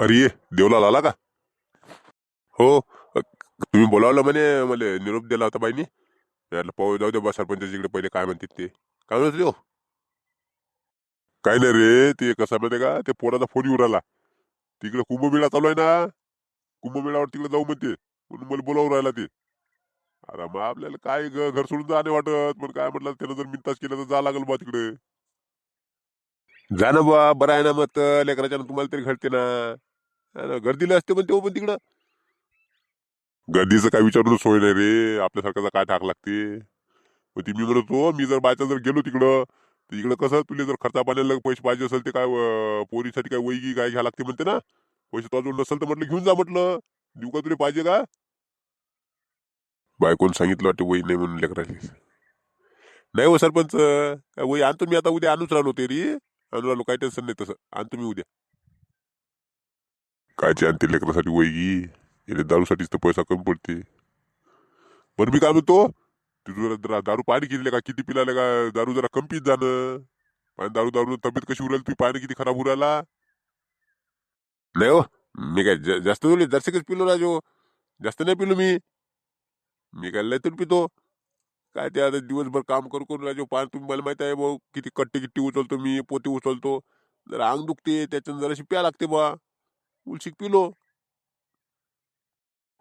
अरे ये देवलाल आला का? हो तुम्ही बोलावलं म्हणे मला निरोप दिला होता बाईनी. यातलं पाहू जाऊ दे बा सरपंचाच्या इकडे पहिले काय म्हणतात ते. काय म्हणत रे हो? काय नाही रे ते कसं आहे माहिती का? ते पोराचा फोन येऊन राहिला. तिकडे कुंभमेळा चालू आहे ना? कुंभमेळावर तिकडे जाऊ म्हणते. म्हणून मला बोलावून राहिला ते. अरे मग आपल्याला काय ग- घर सोडून जाणे वाटत. पण काय म्हटलं त्यानं जर मिनताच केलं तर जा लागल बा तिकडे. जा ना बा बरं आहे ना मग तर. लेकराच्या तुम्हाला तरी घडते ना. अरे गर्दीला असते पण तेव्हा पण तिकडं. गर्दीचं काय विचारून सोय नाही रे. आपल्यासारख्याचा काय ठाक लागते? मग ती मी म्हणतो मी जर बायचा जर गेलो तिकडं तर इकडं कसं तुला जर खर्चा पाण्याला पैसे पाहिजे असेल ते काय अं, पोरीसाठी काय वैगी काय घ्या लागते म्हणते ना. पैसे तो अजून नसेल तर म्हटलं घेऊन जा म्हटलं. देऊ का तुला पाहिजे का? बायकोन सांगितलं वाटते वही नाही म्हणून लेकराली. नाही हो सरपंच काय वही आणतो मी आता उद्या आणूच राहिलो ते रे. आणून राहिलो काही टेन्शन नाही तसं. आणतो मी उद्या. कायची आणते लेकरासाठी वैगी याला दारूसाठीच तर पैसा कमी पडते. बरं मी काय म्हणतो? तू जरा दारू पाणी किती का? किती पिलाले का? दारू जरा कमी पीत जाणं. पाणी दारू दारू तब्येत कशी उरायला तुम्ही पाणी किती खराब उरायला? नाही हो. मी काय जास्त बोलले जरसेकच पिलो राजो जास्त नाही पिलो मी. मी काय लयतून तर पितो? काय ते आता दिवसभर काम करू करून राजो पाणी तुम्ही मला माहिती आहे भाऊ. किती कट्टे किट्टी उचलतो मी पोती उचलतो. जरा अंग दुखते त्याच्यानं जराशी प्या लागते बा उलशिक पिलो.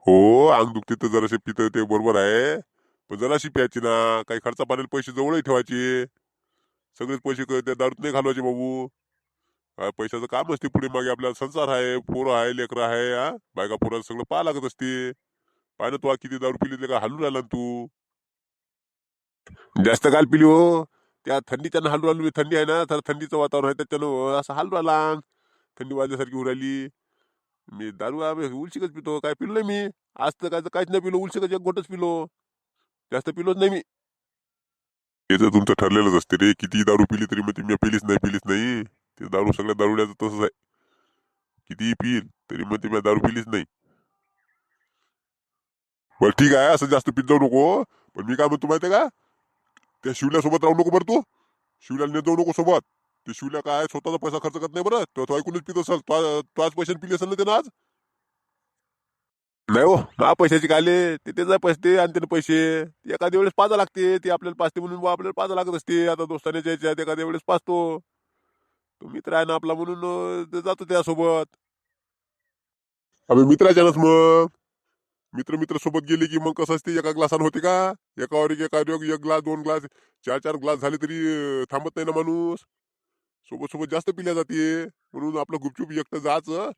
हो अंग दुखते तर जरासे पितं ते बरोबर आहे. पण जराशी प्यायची ना काही खर्चा पाण्याला पैसे जवळही ठेवायचे. सगळेच पैसे त्या दारूत नाही घालवायचे बाबू. पैशाचं काम असते पुढे मागे आपल्याला संसार आहे पोरं आहे लेकरं आहे हा बायका पोराचं सगळं पाहा लागत असते. पाहिलं तू किती दारू पिली का हलून राहिला तू. जास्त काल पिली हो. त्या थंडीच्यानं हलू राहिलो थंडी आहे ना तर थंडीचं वातावरण आहे त्याच्यानं असं हलू राहिला. थंडी वाजल्यासारखी होऊ राहिली. मी दारू आम्ही उलशिकच पितो काय पिलो नाही मी? आज तर काय काहीच नाही पिलो उलशिकच एक गोटच पिलो. जास्त पिलोच नाही मी. हे तर तुमचं ठरलेलंच असते रे किती दारू पिली तरी मग मी पिलीच नाही पिलीच नाही. ते दारू सगळ्या दारुड्याचं तसंच आहे. कितीही पिल तरी मग मी दारू पिलीच नाही. बरं ठीक आहे असं जास्त पित जाऊ नको पण मी काय म्हणतो माहिती का? त्या शिवल्यासोबत राहू नको बरं तू. शिवल्याला नेत जाऊ नको सोबत. ते शिवल्या काय? स्वतःचा पैसा खर्च करत नाही बरं तो ऐकूनच पित असेल तो तो आज पैशाने पिले असेल ना त्यानं आज? नाही हो. हा पैशाची काले ते त्याचा पैसे ते आणि त्याने पैसे. एखाद्या वेळेस पाजा लागते. ते आपल्याला पाचते म्हणून आपल्याला पाजा लागत असते. आता दोस्ताने याच्यात एखाद्या वेळेस पाचतो तो. मित्र आहे ना आपला म्हणून जातो त्यासोबत. आम्ही मित्राच्यानंच मग. मित्र मित्र सोबत गेले की मग कसं असते? एका ग्लासानं होते का? एकावर एक एका एक ग्लास दोन ग्लास चार चार ग्लास झाले तरी थांबत नाही ना माणूस. सोबत सोबत जास्त पिल्या जाते म्हणून आपलं गुपचूप एकटं जायचं.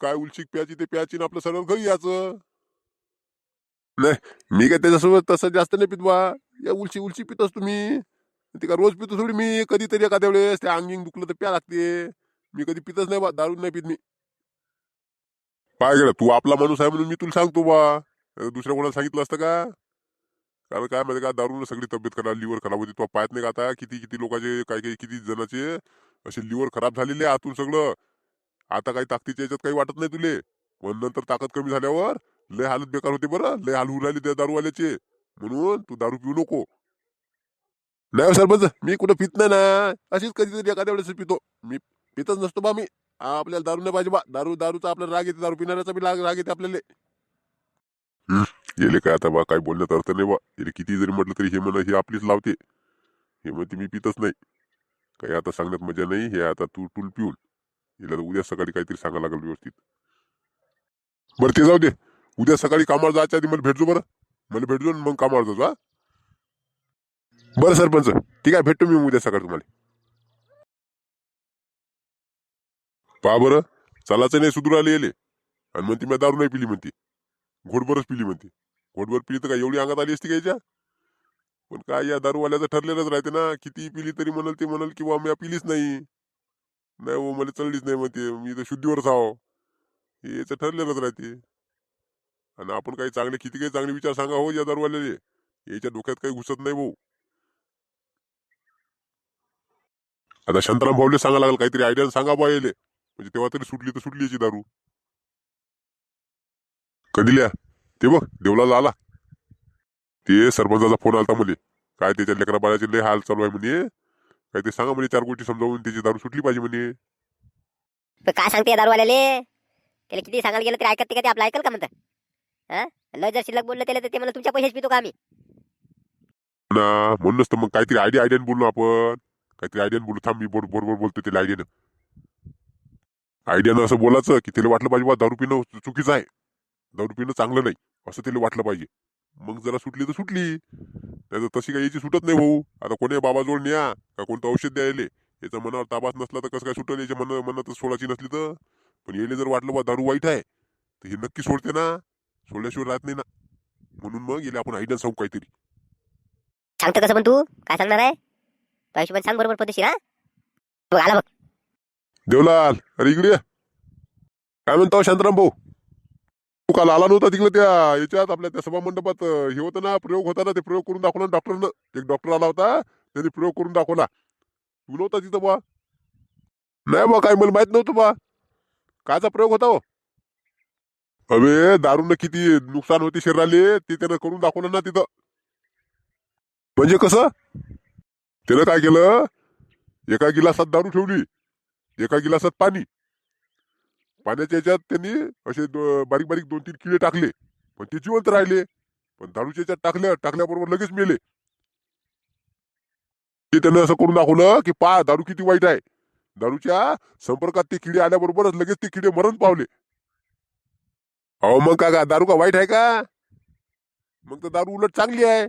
काय उलशीक प्यायची ते प्यायची आणि आपलं सरळ घरी यायचं. नाही मी काय त्याच्यासोबत तसं जास्त नाही पित बा. या उलशी उलशी पितोस तुम्ही. ते का रोज पितो थोडी मी. कधीतरी एखाद्या वेळेस ते अंगिंग दुखलं तर प्या लागते. मी कधी पितच नाही बा. दारू नाही पित मी. पाय गेलं. तू आपला माणूस आहे म्हणून मी तुला सांगतो बा. दुसऱ्या कोणाला सांगितलं असतं का? कारण काय माहिती का दारून सगळी तब्येत खराब लिव्हर खराब होती. तो पाहत नाही का आता किती किती लोकांचे काही काही किती जणांचे असे लिव्हर खराब झालेले आतून सगळं. आता काही ताकदीच्या याच्यात काही वाटत नाही तुले. पण नंतर ताकद कमी झाल्यावर लय हालत बेकार होते बरं. लय हाल होऊ राहिली त्या दारूवाल्याचे. म्हणून तू दारू पिऊ नको. नाही हो सरपंच मी कुठं पित नाही ना. अशीच कधीतरी एखाद्या वेळेस पितो. मी पितच नसतो बा मी. आपल्याला दारू नाही पाहिजे बा. दारू दारूचा आपल्याला राग येते. दारू पिणाऱ्याचा बी राग राग येते आपल्याला. येले काय आता? बा काय बोलण्यात अर्थ नाही बा गेले किती जरी म्हटलं तरी हे म्हणा ही आपलीच लावते. हे म्हणते मी पितच नाही. काही आता सांगण्यात मजा नाही. हे आता तू टूल पिऊन. हिला तर उद्या सकाळी काहीतरी सांगायला लागेल व्यवस्थित. बरं ते जाऊ दे उद्या सकाळी कामावर जायच्या आधी मला भेटजो बरं. मला भेटजो आणि मग कामावर जातो हा. बरं सरपंच. ठीक आहे भेटतो मी उद्या सकाळी तुम्हाला. पहा बरं. चालायचं नाही सुधरू येले आणि म्हणते मी दारू नाही पिली म्हणते. घोडभरच पिली म्हणते. घोटभर पिली तर काय एवढी अंगात आली असती घ्यायच्या पण काय या दारूवाल्याचं ठरलेलंच राहते ना किती पिली तरी म्हणाल ते म्हणाल की बा मी पिलीच नाही. नाही हो मला चढलीच नाही म्हणते मी तर शुद्धीवरच आहो हे याचं ठरलेलंच राहते. आणि आपण काही चांगले किती काही चांगले विचार सांगा हो या दारूवाल्याले. याच्या डोक्यात काही घुसत नाही भाऊ. आता शांताराम भाऊले सांगा लागेल काहीतरी आयडिया सांगा बा येले. म्हणजे तेव्हा तरी सुटली तर सुटली याची दारू. कधी ते बघ देवला आला ते सरपंचाचा फोन आलता मुले काय त्याच्या लेकरा बाळाचे लय हाल चालू आहे म्हणे. काय ते सांगा म्हणे चार गोष्टी समजावून त्याची दारू सुटली पाहिजे म्हणे. काय सांगते दारूवाल्याले? त्याला किती सांगायला गेलं तरी ऐकत ते का ते आपलं? ऐकल का म्हणतं? हा? लय जर शिल्लक बोललं त्याला तर ते म्हणलं तुमच्या पैसेच पितो का आम्ही? ना म्हणूनच तर मग काहीतरी आयडिया आयडियाने बोललो आपण. काहीतरी आयडियाने बोलू थांब मी बरोबर बरोबर बोलतो त्याला आयडियानं आयडियानं असं बोलायचं की त्याला वाटलं पाहिजे बा दारू पिणं चुकीचं आहे. दारू पिणं चांगलं नाही असं त्याला वाटलं पाहिजे. मग जरा सुटली तर सुटली. नाही तर तशी काही याची सुटत नाही भाऊ. आता कोणी बाबाजवळ न्या का कोणतं औषध द्यायले? याचा मनावर ताबाच नसला तर कसं काय सुटल याच्या मन मनात सोडाची नसली तर? पण येले जर वाटलं बा दारू वाईट आहे तर हे नक्की सोडते ना. सोडल्याशिवाय राहत नाही ना. म्हणून मग गेले आपण आयडिया सांगू काहीतरी. सांगतो कसं पण तू? काय सांगणार आहे? त्या हिशोबाने सांग बरोबर पद्धतशीर हा? बघ आला बघ. देवलाल अरे इकडे ये. काय म्हणतो शांताराम भाऊ? तू काल आला नव्हता तिकडे त्या याच्यात आपल्या त्या सभामंडपात हे होतं ना प्रयोग होता ना ते प्रयोग करून दाखवला ना डॉक्टरनं. एक डॉक्टर आला होता त्यांनी प्रयोग करून दाखवला. तू नव्हता तिथं बा नाही बा काय मला माहीत नव्हतं बा कायचा प्रयोग होता हो? अबे दारूनं किती नुकसान होते शरीराले ते त्यानं करून दाखवलं ना तिथं. म्हणजे कसं? त्यानं काय केलं? एका गिलासात दारू ठेवली एका गिलासात पाणी. पाण्याच्या याच्यात त्यांनी असे बारीक बारीक दोन तीन किडे टाकले. पण ते जिवंत राहिले. पण दारूच्या याच्यात टाकल्या टाकल्याबरोबर लगेच मेले. ते त्यानं असं करून दाखवलं की पा दारू किती वाईट आहे. दारूच्या संपर्कात ते किडे आल्याबरोबरच लगेच ते किडे मरण पावले. अहो मग का का दारू का वाईट आहे का? मग तर दारू उलट चांगली आहे.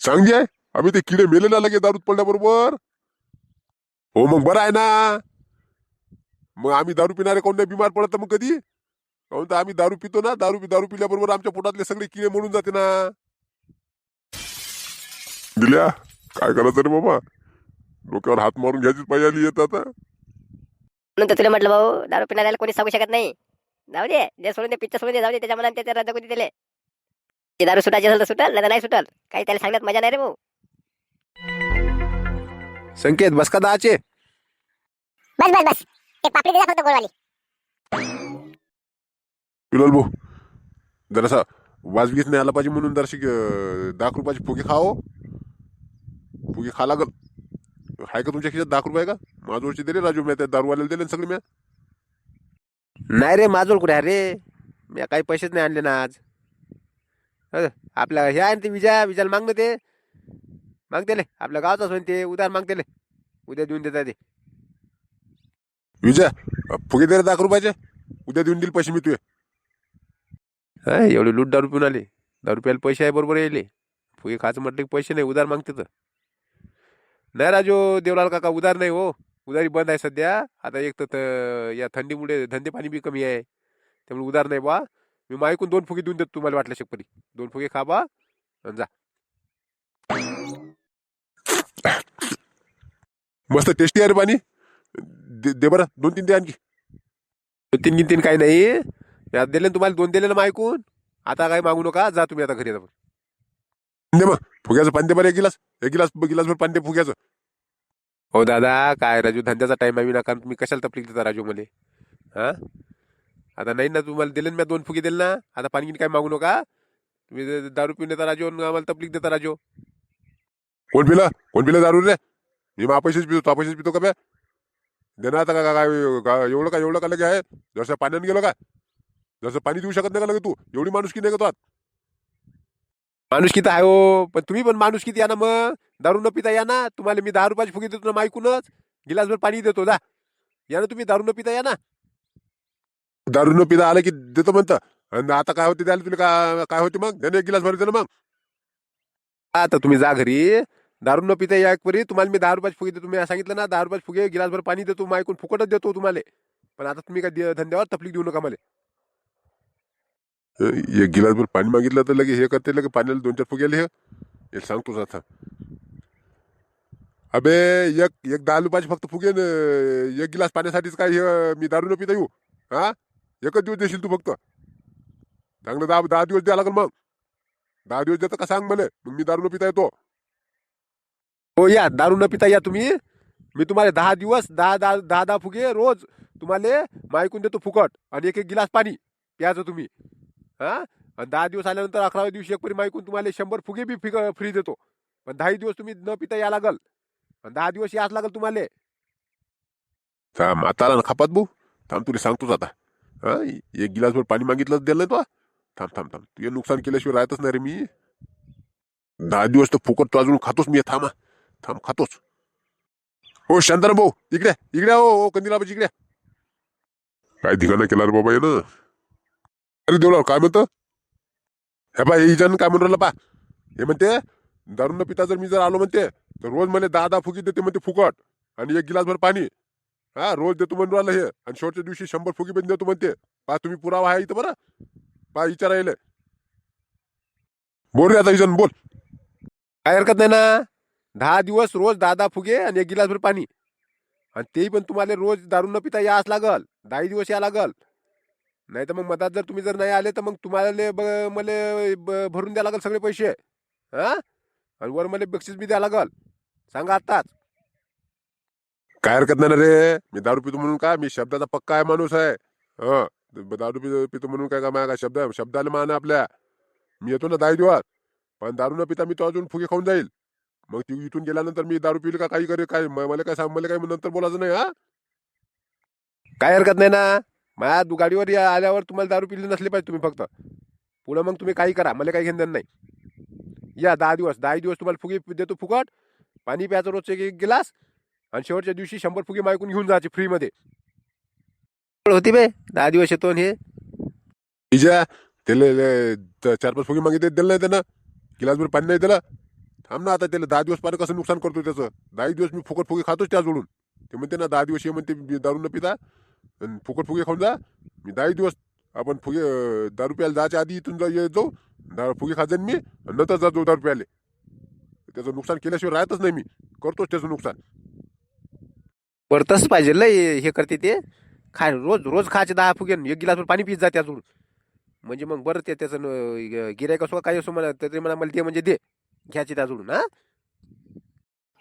चांगली आहे? आम्ही ते किडे मेले ना लगे दारूत पडल्याबरोबर? हो मग बरं आहे ना. मग आम्ही दारू पिणारे कोण नाही? बिमार पडत मग कधी? काहून तर आम्ही दारू पितो ना. दारू दारू पिल्याबरोबर आमच्या पोटातले सगळे किडे मरून जाते ना. दिल्या काय करायचं रे बाबा? डोक्यावर हात मारून घ्यायचीच पाहिजे आली येत आता. म्हणून तर तुला म्हटलं भाऊ दारू पिणाऱ्याला कोणी सांगू शकत नाही. जाऊ दे जे सोडून दे पिक्चर सोडून दे जाऊ दे त्याच्या मनात त्याच्या रद्द कधी दिले. ते दारू सुटायची असेल तर सुटल नाही तर नाही सुटल. काही त्याला सांगण्यात मजा नाही रे भाऊ. संकेत बस का दहाचे? बस बस बस. ते पापडी दिला फक्त गोळवाली पिलोल भाऊ जरासा वाजवीच नाही आला पाहिजे म्हणून जराशी अं, दहा रुपयाची फुगे खाओ. फुगे खा लागल. आहे का तुमच्या खिशात दहा रुपये का? माझोरचे दिले राजू मी त्या दारूवाल्याला दिले ना सगळे मी नाही रे माझोल कुठे आहे रे? मी काही पैसेच नाही आणले ना आज. अ, आपल्या हे आहे ना ते विजा विजाला मागणं ते. माग दिले आपल्या गावचाच होईन ते उद्या माग दिले उद्या देऊन देता ते. विजय फुगे दे दहा रुपयाचे. उद्या देऊन देईल पैसे मी तुझे. हा, एवढे लूट दारू पिऊन आले. दारू प्यायला पैसे आहे बरोबर यायले. फुगे खायचं म्हटलं की पैसे नाही उधार मागते तर. नाही राजू देवलाल काका उधार नाही हो. उधारी बंद आहे सध्या. आता एक तर या थंडीमुळे धंदे पाणी बी कमी आहे. त्यामुळे उधार नाही बा. मी मायकून दोन फुगे देऊन देतो तुम्हाला वाटलं शकपरी. दोन फुगे खा बा आणि जा. मस्त टेस्टी आहे रे पाणी. दे दे बरं दोन तीन दे आणखी. दोन तीन गिन तीन काही नाही. मी दिले ना तुम्हाला दोन दिले ना मायकून आता काही मागू नका जा तुम्ही आता घरी आता. दे मग फुग्याचं पाणी दे बरं एक गिलास एक गिलास गिलासभर पाणी दे फुग्याचं. हो दादा काय राजू धंद्याचा टाइम आहे ना कारण तुम्ही कशाला तपलीक देता राजू मला? हा? आता नाही ना तुम्हाला दिले ना मी दोन फुगे दिले ना आता पाणी गिन काय मागू नका. तुम्ही दारू पिऊन देता राजू आणि आम्हाला तपलीक देता राजू. कोण पिलं? कोण पिलं दारू रे? मी मा पैसेच पितो तो पैसेच पितो का बे देणार ना आता का काय एवढं का एवढं का लगे आहे? जसं पाण्याने गेलं का? जसं पाणी देऊ शकत नाही का लगे तू? एवढी माणूस की नाही का आत? माणूस किती आहे हो पण तुम्ही पण माणूस किती या ना मग. दारू न पिता या ना. तुम्हाला मी दहा रुपयाची फुगी देतो ना ऐकूनच गिलासभर पाणी देतो जा. या ना तुम्ही दारू न पिता या ना. दारू न पिता आलं की देतो म्हणतं. आणि आता काय होते त्याला तुला काय होते मग? त्याने एक गिलास भर ना मग. आता तुम्ही जा घरी. दारू न पिता या परी तुम्हाला मी दहा रुपयाच फुगे देतो. मी सांगितलं ना दहा रुपयाच फुगे गिलासभर पाणी देतो ऐकून फुकटच देतो तुम्हाला. पण आता तुम्ही काय दे- धंद्यावर तपलीक देऊ नका मला. एक गिलासभर पाणी मागितलं तर लगे हे करते लगे पाण्याला दोन चार फुगेले हे. हे सांगतोच आता. अबे एक एक दहा रुपयाचे फक्त फुगे न एक गिलास पाण्यासाठीच काय हे मी दारू न पिता येऊ? हा? एकच दिवस देशील तू फक्त. चांगलं दहा दहा दिवस द्या लागल मग. दहा दिवस देतं का सांग मला? मग मी दारू न पिता येतो. हो या दारू न पिता या तुम्ही. मी तुम्हाला दहा दिवस दहा दहा दहा दहा फुगे रोज तुम्हाला मायकून देतो फुकट आणि एक एक गिलास पाणी प्यायचं तुम्ही. हा? आणि दहा दिवस आल्यानंतर अकराव्या दिवशी एक परी मायकून तुम्हाला शंभर फुगे बी फिक फ्री देतो. पण दहा दिवस तुम्ही न पिता या लागल. आणि दहा दिवस याच लागल तुम्हाला. म्हातारा ना खापात भाऊ. थांब तुला सांगतोच आता. हा? एक गिलासभर पाणी मागितलं दिलं नाही तो. थांब थांब थांब. तुझे नुकसान केल्याशिवाय राहतच नाही रे मी. दहा दिवस तर फुकट तो अजून खातोच मी. थांबा थांब खातोच हो शांताराम भाऊ इकडे इकडे हो हो कंदिला बाजी इकडे. काय धिगाणा केला रे बाबा ना अरे देवला काय म्हणतं? हे बा हे जण काय म्हणून राहिलं पा हे म्हणते दारू न पिता जर मी जर आलो म्हणते तर रोज मला दहा दहा फुगी देते म्हणते फुकट आणि एक गिलासभर पाणी. हा रोज देतो म्हणून राहिलं हे आणि शेवटच्या दिवशी शंभर फुगी पण देतो म्हणते. पा तुम्ही पुरावा आहे इथं बरं. पा विचारायला बोल रे आता इजन बोल. काय हरकत नाही ना? दहा दिवस रोज दहा दहा फुगे आणि एक गिलासभर पाणी. आणि तेही पण तुम्हाला रोज दारू न पिता यास लागल दहा दिवस या लागल. नाही तर मग मधात जर तुम्ही जर नाही आले तर मग तुम्हाला ब- मला ब- भरून द्या लागल सगळे पैसे. हा? आणि वर मला बक्षीस बी द्या लागल. सांगा आत्ताच. काय हरकत नाही ना रे? मी दारू पितो म्हणून काय मी शब्दाचा पक्का आहे माणूस आहे. हा? दारू पितो पितो म्हणून काय का माझ्या काय शब्द शब्दाला मान आपल्या. मी येतो ना दहा दिवस. पण दारू न पिता मी तो अजून फुगे खाऊन जाईल. मग ती इथून गेल्यानंतर मी दारू पिली का? काही करे काय? म- मला काय सांग मला काय नंतर बोलायचं नाही हा? काय हरकत नाही ना? माझ्या दु- गाडीवर या आल्यावर तुम्हाला दारू पिली नसली पाहिजे तुम्ही फक्त. पुढं मग तुम्ही काही करा मला काही घेणं देणं नाही. या दहा दिवस दहा दिवस तुम्हाला फुगे देतो फुकट. पाणी प्यायचं रोजचे एक एक गिलास. आणि शेवटच्या दिवशी शंभर फुगे मायकून घेऊन जायचे फ्रीमध्ये. होती बे दहा दिवस येतो आणि हे. इजा त्याला चार पाच फुगे मागितले दिलं नाही त्यानं गिलासभर पाणी नाही दिलं. थांब ना आता त्याला दहा दिवस पाणी कसं नुकसान करतो त्याचं. दहा दिवस मी फुकट फुगे खातोच त्या जोडून. ते म्हणते ना दहा दिवस हे म्हणते मी दारू न पिता. आणि फुकट फुगे खाऊन जा. मी दहा दिवस आपण फुगे दारू प्यायला जायच्या आधी इथून जा ये जाऊ. दारू फुगे खात जाईन मी आणि नंतर जातो दारू प्यायले. त्याचं नुकसान केल्याशिवाय राहतच नाही मी. करतोच त्याचं नुकसान. परतच पाहिजे लय हे करते ते. खा रोज रोज खायचे दहा फुगे आणि एक गिलासभर पाणी पित जा त्याजवळ म्हणजे मग बरं ते त्याचं गिरायक असो काही असो मला तरी मला मला ते म्हणजे दे. घ्यायचे त्याजवळून हा?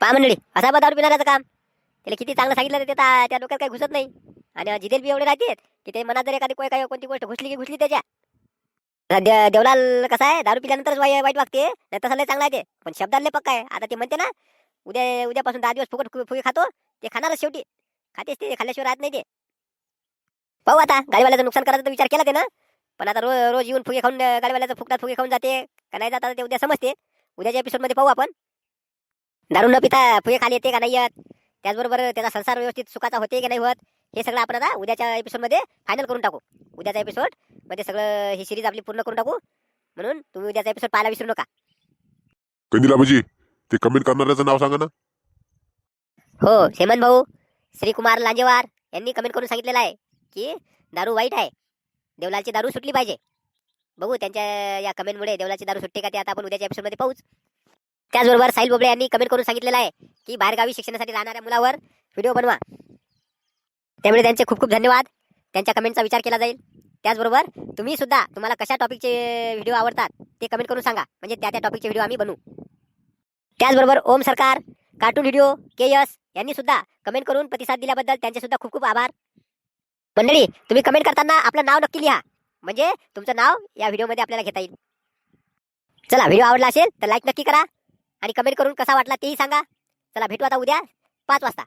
मंडळी असा बा दारू पिणाऱ्याचं काम. त्याला किती चांगलं सांगितलं तर ते ता- त्या डोक्यात काही घुसत नाही. आणि जिदेल बी एवढे राहते की ते मनात जर एखादी कोय- काही कोणती गोष्ट घुसली की घुसली त्याच्या. आता दे- देवलाल कसा आहे? दारू पिल्यानंतरच वाई- वाईट वागते नाही तसं लय चांगला आहे ते. पण शब्दाला पक्का आहे. आता ते म्हणते ना उद्या उद्यापासून दहा दिवस फुकट फुगे खातो ते खाणारच शेवटी. खातेच ते खाल्ल्याशिवाय राहत नाही ते. पाहू आता गाडीवाल्याचं नुकसान करायचा तर विचार केला ते ना पण आता रोज रोज येऊन फुगे खाऊन अं, गाडीवाल्याचं फुकटात फुगे खाऊन जाते का नाही जाता ते उद्या समजते. उद्याच्या एपिसोडमध्ये पाहू आपण. दारू न पिता फुगे खाली येते का नाही येत? त्याचबरोबर त्याचा संसार व्यवस्थित सुखाचा होते की नाही होत? हे सगळं आपण आता उद्याच्या एपिसोडमध्ये फायनल करून टाकू. उद्याचा एपिसोडमध्ये सगळं ही सिरीज आपली पूर्ण करून टाकू. म्हणून तुम्ही उद्याचा एपिसोड पाहायला विसरू नका. कंदिला बाजी ते कमेंट करणाऱ्याचं नाव सांगा ना. हो हेमंत भाऊ श्रीकुमार लांजेवार यांनी कमेंट करून सांगितलेलं आहे की दारू वाईट आहे. देवलालची दारू सुटली पाहिजे. बघू त्यांच्या या कमेंटमुळे देवलाची दारू सुट्टी का ते आता आपण उद्याच्या एपिसोडमध्ये पाहूच. त्याचबरोबर साहिल बोबडे यांनी कमेंट करून सांगितलेलं आहे की बाहेरगावी शिक्षणासाठी राहणाऱ्या मुलावर व्हिडिओ बनवा. त्यामुळे त्यांचे खूप खूप धन्यवाद. त्यांच्या कमेंटचा विचार केला जाईल. त्याचबरोबर तुम्ही सुद्धा तुम्हाला कशा टॉपिकचे व्हिडिओ आवडतात ते कमेंट करून सांगा. म्हणजे त्या त्या टॉपिकचे व्हिडिओ आम्ही बनवू. त्याचबरोबर ओम सरकार कार्टून व्हिडिओ के यस यांनी सुद्धा कमेंट करून प्रतिसाद दिल्याबद्दल त्यांचे सुद्धा खूप खूप आभार. मंडळी तुम्ही कमेंट करताना आपलं नाव नक्की लिहा. म्हणजे तुमचं नाव या व्हिडिओमध्ये आपल्याला घेता येईल. चला व्हिडिओ आवडला असेल तर लाईक नक्की करा आणि कमेंट करून कसा वाटला तेही सांगा. चला भेटू आता उद्या पाच वाजता.